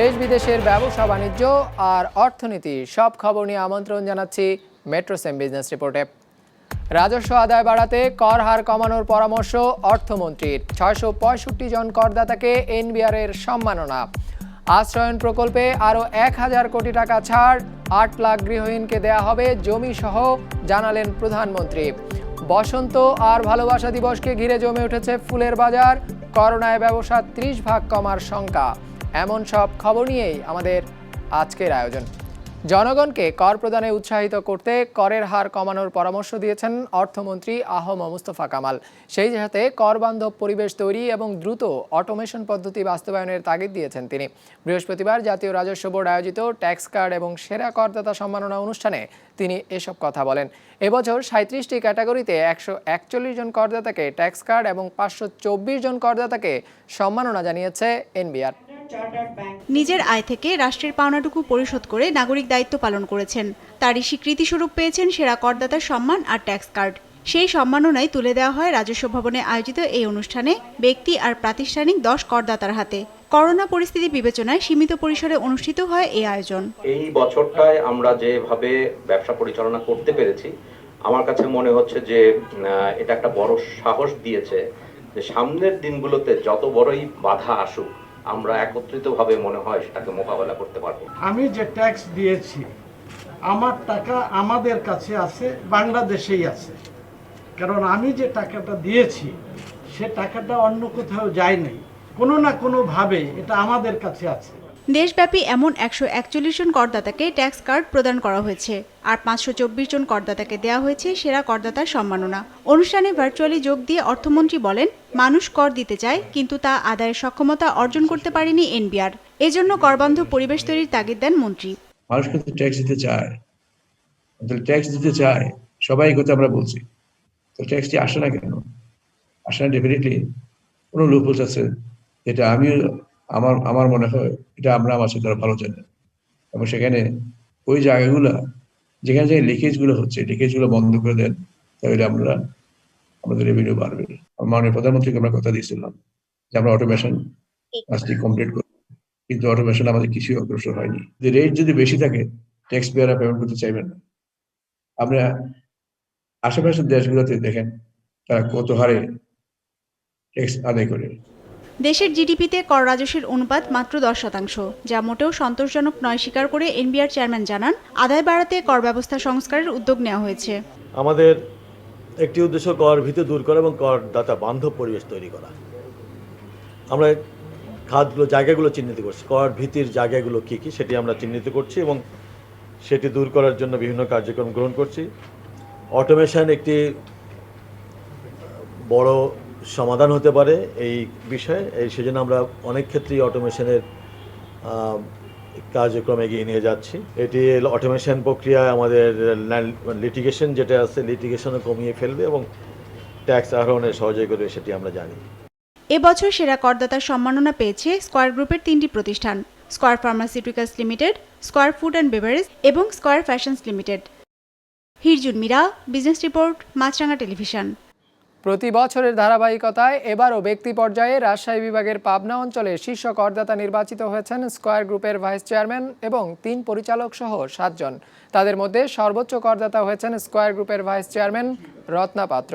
দেশ বিদেশের ব্যবসা বাণিজ্য আর অর্থনীতি, সব খবর নিয়ে আমন্ত্রণ জানাচ্ছি মেট্রোসেম বিজনেস রিপোর্টে। রাজস্ব আদায় বাড়াতে কর হার কমানোর পরামর্শ অর্থমন্ত্রীর। ছয়শো পঁয়ষট্টি জন করদাতাকে এনবিআর এর সম্মাননা। আশ্রয়ন প্রকল্পে আরও এক হাজার কোটি টাকা ছাড়, আট লাখ গৃহহীনকে দেয়া হবে জমি সহ জানালেন প্রধানমন্ত্রী। বসন্ত আর ভালোবাসা দিবসকে ঘিরে জমে উঠেছে ফুলের বাজার, করোনায় ব্যবসা ত্রিশ ভাগ কমার শঙ্কা। এমন সব খবর নিয়েই আমাদের আজকের আয়োজন। জনগণকে কর প্রদানে উৎসাহিত করতে করের হার কমানোর পরামর্শ দিয়েছেন অর্থমন্ত্রী আহম মুস্তফা কামাল। সেই সাথে কর বান্ধব পরিবেশ তৈরি এবং দ্রুত অটোমেশন পদ্ধতি বাস্তবায়নের তাগিদ দিয়েছেন তিনি। বৃহস্পতিবার জাতীয় রাজস্ব বোর্ড আয়োজিত ট্যাক্স কার্ড এবং সেরা করদাতা সম্মাননা অনুষ্ঠানে তিনি এসব কথা বলেন। এবছর সাঁত্রিশটি ক্যাটাগরিতে একশো একচল্লিশ জন করদাতাকে ট্যাক্স কার্ড এবং পাঁচশো চব্বিশ জন করদাতাকে সম্মাননা জানিয়েছে এনবিআর। নিজের আয় থেকে রাষ্ট্রের পাওনাটুকু পরিশোধ করে নাগরিক দায়িত্ব পালন করেছেন। তারই স্বীকৃতিস্বরূপ পেয়েছেন সেরা করদাতার সম্মান আর ট্যাক্স কার্ড। সেই সম্মাননাই তুলে দেওয়া হয় রাজস্ব ভবনে আয়োজিত এই অনুষ্ঠানে ব্যক্তি আর প্রাতিষ্ঠানিক দশ করদাতার হাতে। করোনা পরিস্থিতি বিবেচনায় সীমিত পরিসরে অনুষ্ঠিত হয় এই আয়োজন। এই বছরটায় আমরা যেভাবে ব্যবসা পরিচালনা করতে পেরেছি আমার কাছে মনে হচ্ছে যে আহ, এটা একটা বড় সাহস দিয়েছে যে সামনের দিনগুলোতে যত বড়ই বাধা আসুক আমরা একত্রিতভাবে মনে হয় সেটাকে মোকাবেলা করতে পারব। আমি যে ট্যাক্স দিয়েছি, আমার টাকা আমাদের কাছে আছে, বাংলাদেশেই আছে। কারণ আমি যে টাকাটা দিয়েছি, সে টাকাটা অন্য কোথাও যায় নাই। কোনো না কোনোভাবে এটা আমাদের কাছে আছে। দেশব্যাপী এমন একশো একচল্লিশ জন করদাতাকে ট্যাক্স কার্ড প্রদান করা হয়েছে, আর পাঁচশো চব্বিশ জন করদাতাকে দেওয়া হয়েছে সেরা করদাতার সম্মাননা। অনুষ্ঠানে ভার্চুয়ালি যোগ দিয়ে অর্থমন্ত্রী বলেন, মানুষ কর দিতে চায়, কিন্তু তা আদায়ের সক্ষমতা অর্জন করতে পারেনি এনবিআর। এজন্য করবান্ধব পরিবেশ তৈরির তাগিদ দেন মন্ত্রী। মানুষ কিন্তু ট্যাক্স দিতে চায়। ট্যাক্স দিতে চায়, সবাই কথা আমরা বলছি। তো ট্যাক্সটি আসে না কেন? আসে না ডেফিনেটলি কোনো আছে। এটা আমিও আমার আমার মনে হয় এটা আমরা আমার সাথে ভালো জানি। এবং সেখানে ওই জায়গাগুলো, যেখানে যে লিকেজগুলো হচ্ছে লিকেজগুলো বন্ধ করে দেন, তাহলে আমরা আমাদের রেভিনিউ বাড়বে। মাননীয় প্রধানমন্ত্রীকে আমরা কথা দিয়েছিলাম যে আমরা অটোমেশন কাজটি কমপ্লিট করব, কিন্তু অটোমেশন আমাদের কিছুই অগ্রসর হয়নি। যে রেট যদি বেশি থাকে ট্যাক্স পেয়াররা পেমেন্ট করতে চাইবেন না। আমরা আশেপাশের দেশগুলোতে দেখেন তারা কত হারে ট্যাক্স আদায় করে। দেশের জিডিপিতে কর রাজস্বের অনুপাত মাত্র দশ শতাংশ, যা মোটেও সন্তোষজনক নয় স্বীকার করে এনবিআর চেয়ারম্যান জানান। আদায় বাড়াতে কর ব্যবস্থা সংস্কারের উদ্যোগ নেওয়া হয়েছে। আমাদের একটি উদ্দেশ্য কর ভীতি দূর করা এবং করদাতা বান্ধব পরিবেশ তৈরি করা। আমরা খাতগুলো, জায়গাগুলো চিহ্নিত করছি। কর ভীতির জায়গাগুলো কী কী সেটি আমরা চিহ্নিত করছি এবং সেটি দূর করার জন্য বিভিন্ন কার্যক্রম গ্রহণ করছি। অটোমেশন একটি বড় সমাধান হতে পারে এই বিষয়ে। এই সেজন্য আমরা অনেক ক্ষেত্রেই অটোমেশনের কার্যক্রম এগিয়ে নিয়ে যাচ্ছি। এটি অটোমেশন প্রক্রিয়ায় আমাদের লিটিগেশন যেটা আছে লিটিগেশনও কমিয়ে ফেলবে এবং ট্যাক্স আহরণে সহযোগী করবে সেটি আমরা জানি। এবছর সেরা করদাতার সম্মাননা পেয়েছে স্কয়ার গ্রুপের তিনটি প্রতিষ্ঠান Square pharmaceuticals limited Square food and beverage এবং Square fashions limited হিরজুন Mira business report Maasranga television প্রতি বছরের ধারাবাহিকতায় এবারও ব্যক্তি পর্যায়ে রাজশাহী বিভাগের পাবনা অঞ্চলে শীর্ষ করদাতা নির্বাচিত হয়েছেন স্কয়ার গ্রুপের ভাইস চেয়ারম্যান এবং তিন পরিচালক সহ সাতজন। তাদের মধ্যে সর্বোচ্চ করদাতা হয়েছেন স্কয়ার গ্রুপের ভাইস চেয়ারম্যান রত্না পাত্র।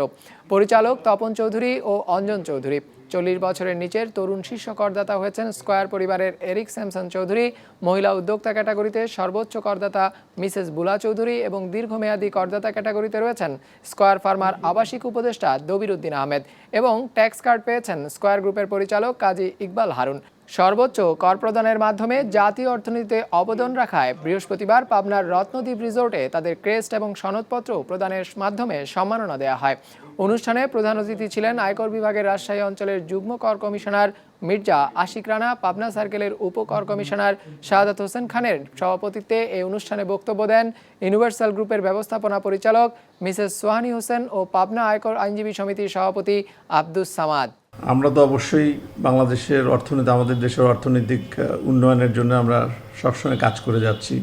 পরিচালক তপন চৌধুরী ও অঞ্জন চৌধুরী। চল্লিশ বছরের নিচের তরুণ শীর্ষ করদাতা হয়েছেন স্কয়ার পরিবারের এরিক স্যামসন চৌধুরী। মহিলা উদ্যোক্তা ক্যাটাগরিতে সর্বোচ্চ করদাতা মিসেস বুলা চৌধুরী এবং দীর্ঘমেয়াদী করদাতা ক্যাটাগরিতে রয়েছেন স্কয়ার ফার্মার আবাসিক উপদেষ্টা দবিরুদ্দিন আহমেদ এবং ট্যাক্স কার্ড পেয়েছেন স্কয়ার গ্রুপের পরিচালক কাজী ইকবাল হারুন। সর্বোচ্চ কর প্রদানের মাধ্যমে জাতীয় অর্থনীতিতে অবদান রাখায় বৃহস্পতিবার পাবনার রত্নদ্বীপ রিসোর্টে তাদের ক্রেস্ট এবং সনদপত্র প্রদানের মাধ্যমে সম্মাননা দেওয়া হয়। অনুষ্ঠানে প্রধান অতিথি ছিলেন আয়কর বিভাগের রাজশাহী অঞ্চলের যুগ্ম কর কমিশনার মির্জা আশিক রানা, পাবনা সার্কেলের উপকর কমিশনার শাহাদাত হোসেন খানের সভাপতিত্বে এই অনুষ্ঠানে বক্তব্য দেন ইউনিভার্সাল গ্রুপের ব্যবস্থাপনা পরিচালক মিসেস সোহানি হোসেন ও পাবনা আয়কর আইনজীবী সমিতির সভাপতি আব্দুস সামাদ। আমরা তো অবশ্যই বাংলাদেশের অর্থনীতি, আমাদের দেশের অর্থনৈতিক উন্নয়নের জন্য আমরা সবসময় কাজ করে যাচ্ছি।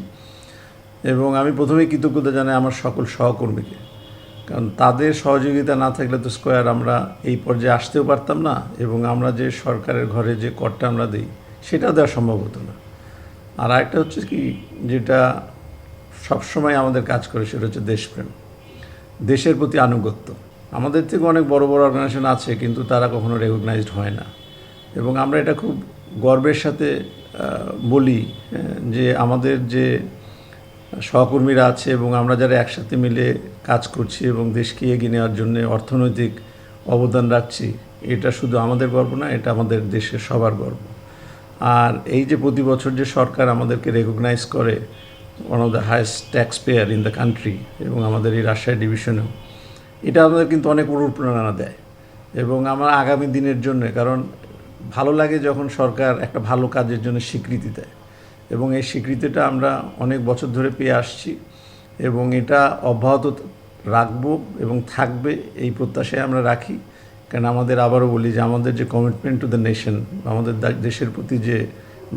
এবং আমি প্রথমেই কৃতজ্ঞতা জানাই আমার সকল সহকর্মীকে। কারণ তাদের সহযোগিতা না থাকলে তো স্কোয়ার আমরা এই পর্যায়ে আসতেও পারতাম না এবং আমরা যে সরকারের ঘরে যে করটা আমরা দিই, সেটা দেওয়া সম্ভব হতো না। আর আরেকটা হচ্ছে কি, যেটা সবসময় আমাদের কাজ করে, সেটা হচ্ছে দেশপ্রেম। দেশের প্রতি আনুগত্য। আমাদের থেকে অনেক বড় বড় অর্গানাইজেশন আছে, কিন্তু তারা কখনো রেকগনাইজড হয় না। এবং আমরা এটা খুব গর্বের সাথে বলি যে আমাদের যে সহকর্মীরা আছে এবং আমরা যারা একসাথে মিলে কাজ করছি এবং দেশকে এগিয়ে নেওয়ার জন্য অর্থনৈতিক অবদান রাখছি, এটা শুধু আমাদের গর্ব না, এটা আমাদের দেশের সবার গর্ব। আর এই যে প্রতি বছর যে সরকার আমাদেরকে রেকগনাইজ করে one of the highest tax payer in the country এবং আমাদের এই রাজশাহী ডিভিশনেও এটা আমাদের কিন্তু অনেক অনুপ্রেরণা দেয়। এবং আমার আগামী দিনের জন্য, কারণ ভালো লাগে যখন সরকার একটা ভালো কাজের জন্য স্বীকৃতি দেয়। এবং এই স্বীকৃতিটা আমরা অনেক বছর ধরে পেয়ে আসছি এবং এটা অব্যাহত রাখব এবং থাকবে এই প্রত্যাশায় আমরা রাখি। কারণ আমাদের আবারও বলি যে আমাদের যে কমিটমেন্ট টু দ্য নেশন আমাদের দেশের প্রতি যে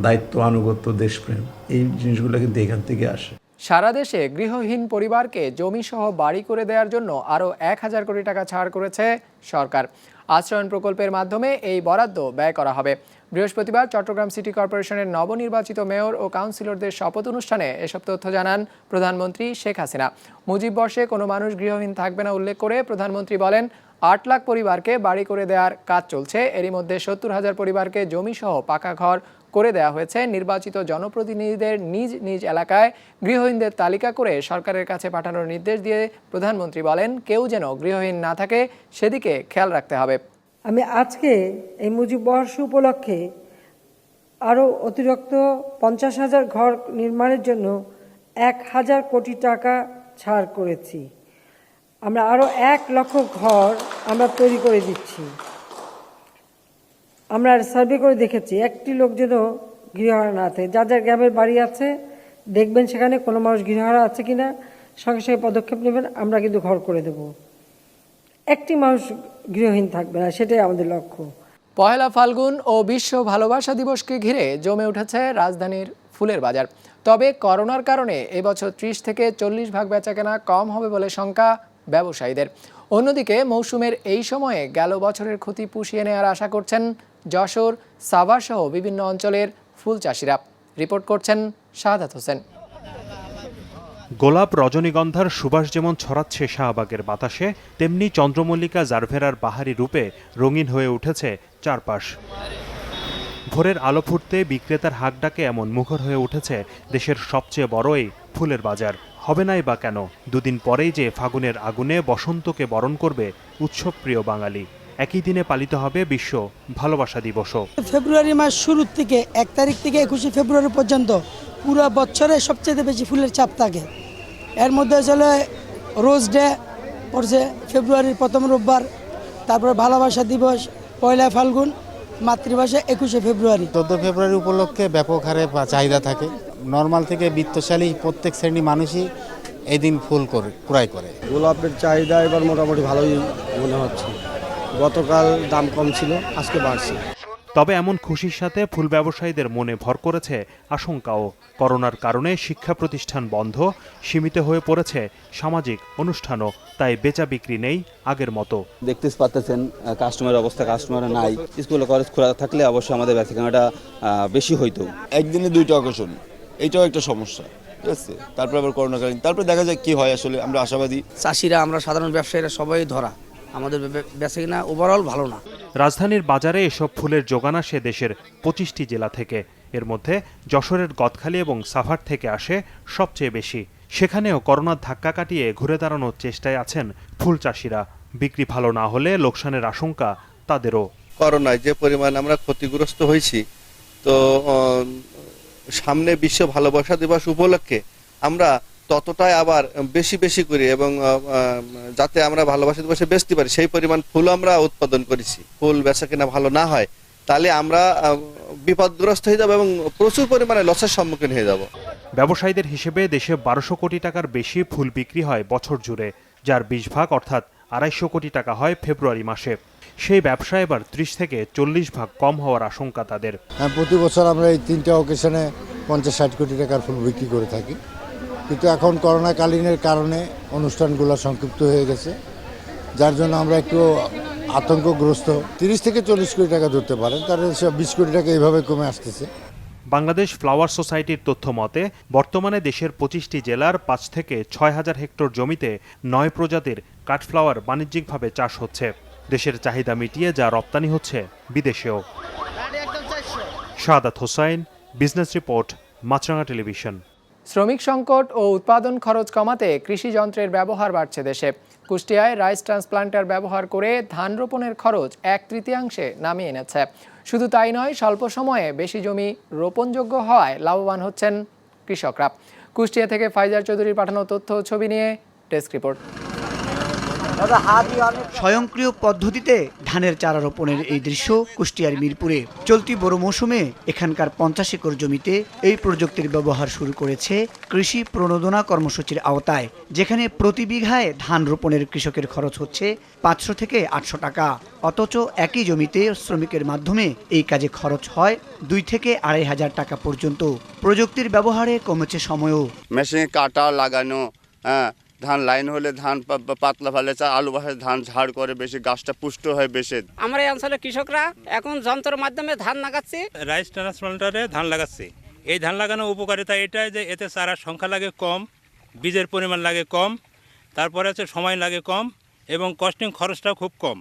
দায়িত্ব, আনুগত্য, দেশপ্রেম, এই জিনিসগুলো কিন্তু এখান থেকে আসে। সারা দেশে গৃহহীন পরিবারকে জমিসহ বাড়ি করে দেওয়ার জন্য আরও এক হাজার কোটি টাকা ছাড় করেছে সরকার। আশ্রয়ণ প্রকল্পের মাধ্যমে এই বরাদ্দ ব্যয় করা হবে। বৃহস্পতিবার চট্টগ্রাম সিটি কর্পোরেশনের নবনির্বাচিত মেয়র ও কাউন্সিলরদের শপথ অনুষ্ঠানে এসব তথ্য জানান প্রধানমন্ত্রী শেখ হাসিনা। মুজিব বর্ষে কোনো মানুষ গৃহহীন থাকবে না উল্লেখ করে প্রধানমন্ত্রী বলেন, আট লাখ পরিবারকে বাড়ি করে দেওয়ার কাজ চলছে। এরই মধ্যে সত্তর হাজার পরিবারকে জমিসহ পাকা ঘর করে দেওয়া হয়েছে। নির্বাচিত জনপ্রতিনিধিদের নিজ নিজ এলাকায় গৃহহীনদের তালিকা করে সরকারের কাছে পাঠানোর নির্দেশ দিয়ে প্রধানমন্ত্রী বলেন, কেউ যেন গৃহহীন না থাকে, সেদিকে খেয়াল রাখতে হবে। আমি আজকে এই মুজিব বর্ষ উপলক্ষে আরও অতিরিক্ত পঞ্চাশ হাজার ঘর নির্মাণের জন্য এক হাজার কোটি টাকা ছাড় করেছি। আমরা আরও এক লক্ষ ঘর আমরা তৈরি করে দিচ্ছি। আমরা সার্ভে করে দেখেছি, একটি লোক যেন গৃহহারা না থাকে। যার যার গ্রামের বাড়ি আছে, দেখবেন সেখানে কোনো মানুষ গৃহহারা আছে কিনা, সঙ্গে সঙ্গে পদক্ষেপ নেবেন, আমরা কিন্তু ঘর করে দেব। একটি মানুষ গৃহহীন থাকবে না, সেটাই আমাদের লক্ষ্য। পয়লা ফাল্গুন ও বিশ্ব ভালোবাসা দিবসকে ঘিরে জমে উঠেছে রাজধানীর ফুলের বাজার। তবে করোনার কারণে এবছর ত্রিশ থেকে চল্লিশ ভাগ বেচাকেনা কম হবে বলে শঙ্কা ব্যবসায়ীদের। অন্যদিকে মৌসুমের এই সময়ে গেল বছরের ক্ষতি পুষিয়ে নেওয়ার আশা করছেন যশোর, সাভার সহ বিভিন্ন অঞ্চলের ফুল চাষিরা। রিপোর্ট করছেন শাহাদাত হোসেন। গোলাপ রজনীগন্ধার সুবাস যেমন ছড়াচ্ছে শাহবাগের বাতাসে, তেমনি চন্দ্রমল্লিকা জারভেরার বাহারি রূপে রঙিন হয়ে উঠেছে চারপাশ। ভোরের আলো ফুটতে বিক্রেতার হাক ডাকে এমন মুখর হয়ে উঠেছে দেশের সবচেয়ে বড় এই ফুলের বাজার। হবে নাই বা কেন? দুদিন পরেই যে ফাগুনের আগুনে বসন্তকে বরণ করবে উৎসবপ্রিয় বাঙালি। একই দিনে পালিত হবে বিশ্ব ভালোবাসা দিবসও। ফেব্রুয়ারি মাস শুরুর থেকে, এক তারিখ থেকে একুশে ফেব্রুয়ারি পর্যন্ত পুরো বছরে সবচেয়ে বেশি ফুলের চাপ থাকে। এর মধ্যে আসলে রোজ ডে পড়ছে ফেব্রুয়ারির প্রথম রোববার তারপরে ভালোবাসা দিবস পয়লা ফাল্গুন মাতৃভাষা একুশে ফেব্রুয়ারি। চোদ্দ ফেব্রুয়ারি উপলক্ষে ব্যাপক হারে চাহিদা থাকে। নর্মাল থেকে বিত্তশালী প্রত্যেক শ্রেণি মানুষই এই দিন ফুল করে ক্রয় করে। গোলাপের চাহিদা এবার মোটামুটি ভালোই মনে হচ্ছে। গতকাল দাম কম ছিল আজকে বাড়ছে। তবে এমন খুশির সাথে ফুল ব্যবসায়ীদের মনে ভর করেছে আশঙ্কাও। করোনার কারণে শিক্ষা প্রতিষ্ঠান বন্ধ সীমিত হয়ে পড়েছে সামাজিক অনুষ্ঠানও তাই বেচা বিক্রি নেই আগের মতো। দেখতে পাচ্ছেন কাস্টমারের অবস্থা কাস্টমার নাই। স্কুল কলেজ খোলা থাকলে অবশ্যই আমাদের বেচাকেনাটা বেশি হইতো। একদিনে দুইটা অকেশন এইটাও একটা সমস্যা ঠিক আছে? তারপর আবার করোনাকালীন তারপর দেখা যায় কি হয় আসলে আমরা আশাবাদী। চাষিরা আমরা সাধারণ ব্যবসায়ীরা সবাই ধরা। আমাদের বেচা কিনা ওভারঅল ভালো না। রাজধানীর বাজারে এসব ফুলের যোগান আসে দেশের পঁচিশটি জেলা থেকে। এর মধ্যে যশোরের গদখালি এবং সাভার থেকে আসে সবচেয়ে বেশি। সেখানেও করোনার ধাক্কা কাটিয়ে ঘুরে দাঁড়ানোর চেষ্টায় আছেন ফুল চাষিরা। বিক্রি ভালো না হলে লোকসানের আশঙ্কা তাদেরও। করোনায় যে পরিমাণ আমরা ক্ষতিগ্রস্ত হয়েছি তো সামনে বিশ্ব ভালোবাসা দিবস উপলক্ষে আমরা ততটাই আবার বেশি বেশি করি এবং যাতে আমরা ভালোবাসা দিবসে বেচতে পারি সেই পরিমাণ ফুল আমরা উৎপাদন করেছি। ফুল বেচা কিনা ভালো না হয় তাহলে আমরা বিপদগ্রস্ত হয়ে যাব এবং প্রচুর পরিমাণে লসের সম্মুখীন হয়ে যাব। ব্যবসায়ীদের হিসেবে দেশে বারোশো কোটি টাকার বেশি ফুল বিক্রি হয় বছর জুড়ে যার বিশ ভাগ অর্থাৎ আড়াইশো কোটি টাকা হয় ফেব্রুয়ারি মাসে। সেই ব্যবসা এবার ত্রিশ থেকে চল্লিশ ভাগ কম হওয়ার আশঙ্কা তাদের। হ্যাঁ প্রতি বছর আমরা এই তিনটা অকেশনে পঞ্চাশ ষাট কোটি টাকার ফুল বিক্রি করে থাকি। কিন্তু এখন করোনাকালীনের কারণে অনুষ্ঠানগুলো সংক্ষিপ্ত হয়ে গেছে যার জন্য আমরা একটু আতঙ্কগ্রস্ত। তিরিশ থেকে চল্লিশ কোটি টাকা ধরতে পারেন তার সব বিশ কোটি টাকা এইভাবে কমে আসতেছে। বাংলাদেশ ফ্লাওয়ার সোসাইটির তথ্য মতে বর্তমানে দেশের পঁচিশটি জেলার পাঁচ থেকে ছয় হাজার হেক্টর জমিতে নয় প্রজাতির কাঠফ্লাওয়ার বাণিজ্যিকভাবে চাষ হচ্ছে। দেশের চাহিদা মিটিয়ে যা রপ্তানি হচ্ছে বিদেশেও। Shahadat Hossain business report Maasranga television. শ্রমিক সংকট ও উৎপাদন খরচ কমাতে কৃষি যন্ত্রের ব্যবহার বাড়ছে দেশে। কুষ্টিয়ায় রাইস ট্রান্সপ্লান্টার ব্যবহার করে ধান রোপণের খরচ এক তৃতীয়াংশে নামিয়ে এনেছে। শুধু তাই নয়, স্বল্প সময়ে বেশি জমি রোপণযোগ্য হওয়ায় লাভবান হচ্ছেন কৃষকরা। কুষ্টিয়া থেকে ফাইজার চৌধুরীর পাঠানো তথ্য ছবি নিয়ে ডেস্ক রিপোর্ট। স্বয়ংক্রিয় পদ্ধতিতে ধানের চারা রোপণের এই দৃশ্য কুষ্টিয়ার মিরপুরে। চলতি বড় মৌসুমে এখানকার পঞ্চাশ একর জমিতে এই প্রযুক্তির ব্যবহার শুরু করেছে কৃষি প্রণোদনা কর্মসূচির আওতায়, যেখানে প্রতি বিঘায় ধান রোপণের কৃষকের খরচ হচ্ছে পাঁচশো থেকে আটশো টাকা। অথচ একই জমিতে শ্রমিকের মাধ্যমে এই কাজে খরচ হয় দুই থেকে আড়াই হাজার টাকা পর্যন্ত। প্রযুক্তির ব্যবহারে কমেছে সময়ও। মেশিনে কাটা লাগানো হ্যাঁ ধান লাইন হলে ধান পাতলা ফেলে চা আলু বাসে ধান ঝাড় করে বেশি গাছটা পুষ্ট হয় বেশি। আমরা এই অঞ্চলের কৃষকরা এখন যন্ত্রের মাধ্যমে ধান লাগাচ্ছি। রাইস ট্রান্সপ্লান্টারে ধান লাগাচ্ছি। এই ধান লাগানোর উপকারিতা এটাই যে এতে চারার সংখ্যা লাগে কম বীজের পরিমাণ লাগে কম তারপরে হচ্ছে সময় লাগে কম এবং কস্টিং খরচটাও খুব কম।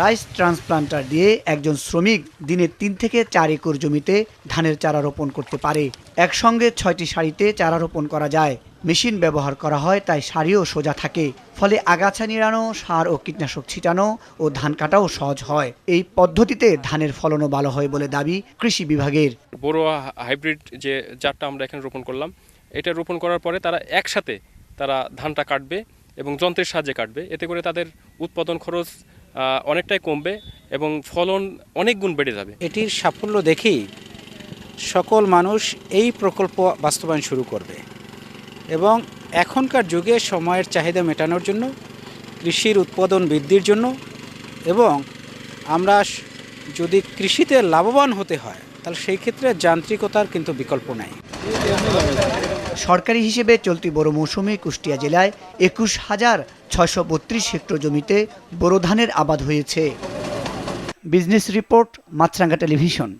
রাইস ট্রান্সপ্লান্টার দিয়ে একজন শ্রমিক দিনে তিন থেকে চার একর জমিতে ধানের চারা রোপণ করতে পারে। একসঙ্গে ছয়টি সারিতে চারা রোপণ করা যায়। মেশিন ব্যবহার করা হয় তাই সারিও সোজা থাকে। ফলে আগাছা নিড়ানো সার ও কীটনাশক ছিটানো ও ধান কাটাও সহজ হয়। এই পদ্ধতিতে ধানের ফলনও ভালো হয় বলে দাবি কৃষি বিভাগের। বড় হাইব্রিড যে জাতটা আমরা এখানে রোপণ করলাম এটা রোপণ করার পরে তারা একসাথে তারা ধানটা কাটবে এবং যন্ত্রের সাহায্যে কাটবে। এতে করে তাদের উৎপাদন খরচ অনেকটাই কমবে এবং ফলন অনেক গুণ বেড়ে যাবে। এটির সাফল্য দেখেই সকল মানুষ এই প্রকল্প বাস্তবায়ন শুরু করবে। এবং এখনকার যুগে সময়ের চাহিদা মেটানোর জন্য, কৃষির উৎপাদন বৃদ্ধির জন্য এবং আমরা যদি কৃষিতে লাভবান হতে হয়, তাহলে সেই ক্ষেত্রে যান্ত্রিকতার কিন্তু বিকল্প নাই। সরকারি হিসেবে চলতি বড় মৌসুমে কুষ্টিয়া জেলায় একুশ হাজার ছয়শো বত্রিশ হেক্টর জমিতে বোরো ধানের আবাদ হয়েছে। Business report, Maasranga television.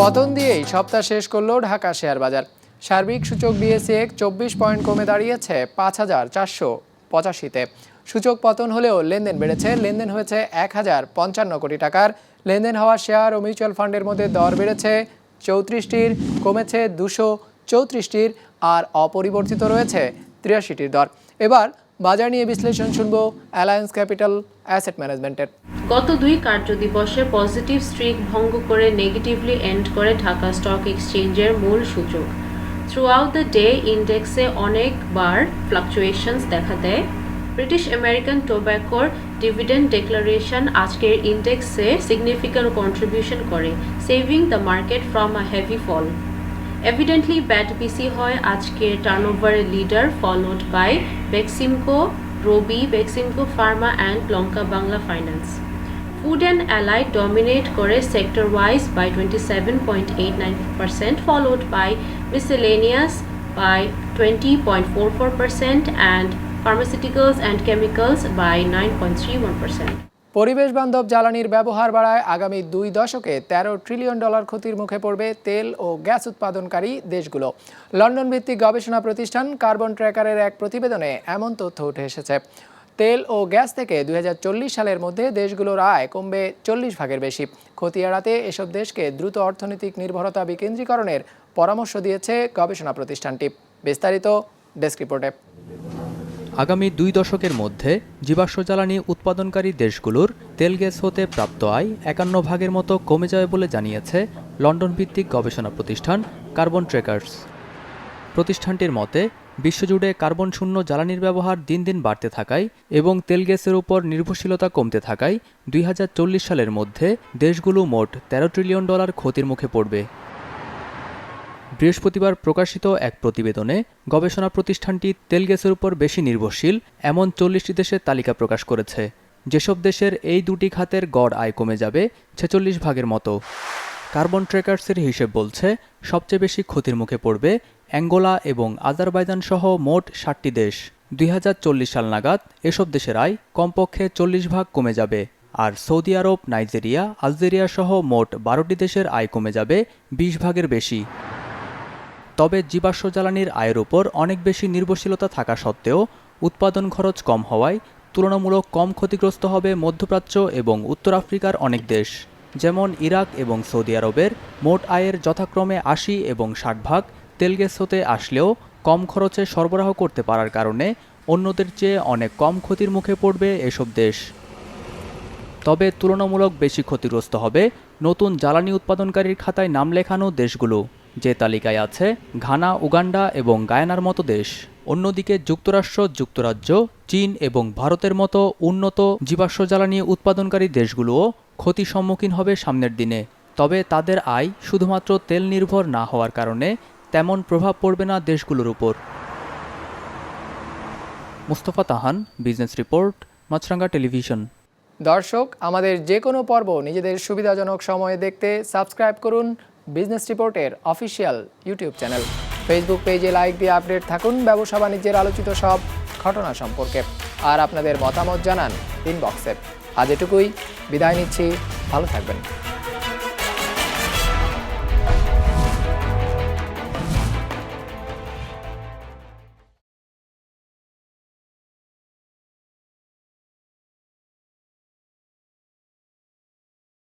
পতন দিয়েই সপ্তাহ শেষ করল ঢাকা শেয়ার বাজার। সার্বিক সূচক বিএসএক চব্বিশ পয়েন্ট কমে দাঁড়িয়েছে পাঁচ হাজার চারশো পঁচাশিতে। সূচক পতন হলেও লেনদেন বেড়েছে, লেনদেন হয়েছে এক হাজার পঞ্চান্ন কোটি টাকার। লেনদেন হওয়া শেয়ার ও মিউচুয়াল ফান্ডের মধ্যে দর বেড়েছে চৌত্রিশটির, কমেছে দুশো চৌত্রিশটির আর অপরিবর্তিত রয়েছে তিরাশিটির দর। এবার বাজার নিয়ে বিশ্লেষণ শুনব অ্যালায়েন্স ক্যাপিটাল অ্যাসেট ম্যানেজমেন্টের গত দুই কার্যদিবসে পজিটিভ স্ট্রিক ভঙ্গ করে নেগেটিভলি এন্ড করে ঢাকা স্টক এক্সচেঞ্জের মূল সূচক থ্রু আউট দ্য ডে ইন্ডেক্সে অনেকবার ফ্লাকচুয়েশনস দেখা দেয়। ব্রিটিশ আমেরিকান টোব্যাকোর ডিভিডেন্ড ডেক্লারেশন আজকের ইন্ডেক্সে সিগনিফিক্যান্ট কন্ট্রিবিউশন করে saving the market from a heavy fall evidently BAT BC হয় আজকের টার্নওভারের leader followed by Beximco Robi Beximco pharma and Lanka Bangla finance food and allied dominate করে sector wise by twenty seven point eight nine percent followed by miscellaneous by twenty point four four percent and pharmaceuticals and chemicals by 9.31%. পরিবেশ বান্ধব জ্বালানির ব্যবহার বাড়ায় আগামী দুই দশকে তেরো ট্রিলিয়ন ডলার ক্ষতির মুখে পড়বে তেল ও গ্যাস উৎপাদনকারী দেশগুলো। লন্ডন ভিত্তিক গবেষণা প্রতিষ্ঠান কার্বন ট্র্যাকারের এক প্রতিবেদনে এমন তথ্য উঠে এসেছে। তেল ও গ্যাস থেকে দুই হাজার চল্লিশ সালের মধ্যে দেশগুলোর আয় কমবে চল্লিশ ভাগের বেশি। ক্ষতি এড়াতে এসব দেশকে দ্রুত অর্থনৈতিক নির্ভরতা বিকেন্দ্রীকরণের পরামর্শ দিয়েছে গবেষণা প্রতিষ্ঠানটি। বিস্তারিত ডেস্ক রিপোর্টে। আগামী দুই দশকের মধ্যে জীবাশ্ম জ্বালানি উৎপাদনকারী দেশগুলোর তেল গ্যাস হতে প্রাপ্ত আয় একান্ন ভাগের মতো কমে যাবে বলে জানিয়েছে লন্ডন ভিত্তিক গবেষণা প্রতিষ্ঠান কার্বন ট্রেকার্স প্রতিষ্ঠানটির মতে, বিশ্বজুড়ে কার্বন শূন্য জ্বালানির ব্যবহার দিন দিন বাড়তে থাকায় এবং তেল গ্যাসের উপর নির্ভরশীলতা কমতে থাকায় দুই হাজার চল্লিশ সালের মধ্যে দেশগুলো মোট তেরো ট্রিলিয়ন ডলার ক্ষতির মুখে পড়বে। বৃহস্পতিবার প্রকাশিত এক প্রতিবেদনে গবেষণা প্রতিষ্ঠানটি তেল গ্যাসের উপর বেশি নির্ভরশীল এমন চল্লিশটি দেশের তালিকা প্রকাশ করেছে। যেসব দেশের এই দুটি খাতের গড় আয় কমে যাবে ছেচল্লিশ ভাগের মতো। কার্বন ট্রেকার্সের হিসেব বলছে, সবচেয়ে বেশি ক্ষতির মুখে পড়বে অ্যাঙ্গোলা এবং আজারবাইজান সহ মোট ষাটটি দেশ। দুই হাজার চল্লিশ সাল নাগাদ এসব দেশের আয় কমপক্ষে চল্লিশ ভাগ কমে যাবে, আর সৌদি আরব, নাইজেরিয়া, আলজেরিয়া সহ মোট বারোটি দেশের আয় কমে যাবে বিশ ভাগের বেশি। তবে জীবাশ্ম জ্বালানির আয়ের উপর অনেক বেশি নির্ভরশীলতা থাকা সত্ত্বেও উৎপাদন খরচ কম হওয়ায় তুলনামূলক কম ক্ষতিগ্রস্ত হবে মধ্যপ্রাচ্য এবং উত্তর আফ্রিকার অনেক দেশ, যেমন ইরাক এবং সৌদি আরবের মোট আয়ের যথাক্রমে আশি এবং ষাট ভাগ তেল গ্যাস হতে আসলেও কম খরচে সরবরাহ করতে পারার কারণে অন্যদের চেয়ে অনেক কম ক্ষতির মুখে পড়বে এসব দেশ। তবে তুলনামূলক বেশি ক্ষতিগ্রস্ত হবে নতুন জ্বালানি উৎপাদনকারীর খাতায় নাম লেখানো দেশগুলো। যে তালিকায় আছে ঘানা, উগান্ডা এবং গায়ানার মতো দেশ, অন্যদিকে যুক্তরাষ্ট্র, যুক্তরাজ্য, চীন এবং ভারতের মতো উন্নত জীবাশ্ম জ্বালানি উৎপাদনকারী দেশগুলোও ক্ষতির সম্মুখীন হবে সামনের দিনে। তবে তাদের আয় শুধুমাত্র তেল নির্ভর না হওয়ার কারণে তেমন প্রভাব পড়বে না দেশগুলোর উপর। মুস্তফা তাহান, বিজনেস রিপোর্ট, মাছরাঙ্গা টেলিভিশন। দর্শক, আমাদের যে কোনো পর্ব নিজেদের সুবিধাজনক সময়ে দেখতে সাবস্ক্রাইব করুন বিজনেস রিপোর্টের অফিসিয়াল ইউটিউব চ্যানেল ফেসবুক পেজে লাইক দিয়ে আপডেট থাকুন ব্যবসা বাণিজ্যের আলোচিত সব ঘটনা সম্পর্কে। আর আপনাদের মতামত জানান ইনবক্সে আজ এটুকুই, বিদায় নিচ্ছি, ভালো থাকবেন।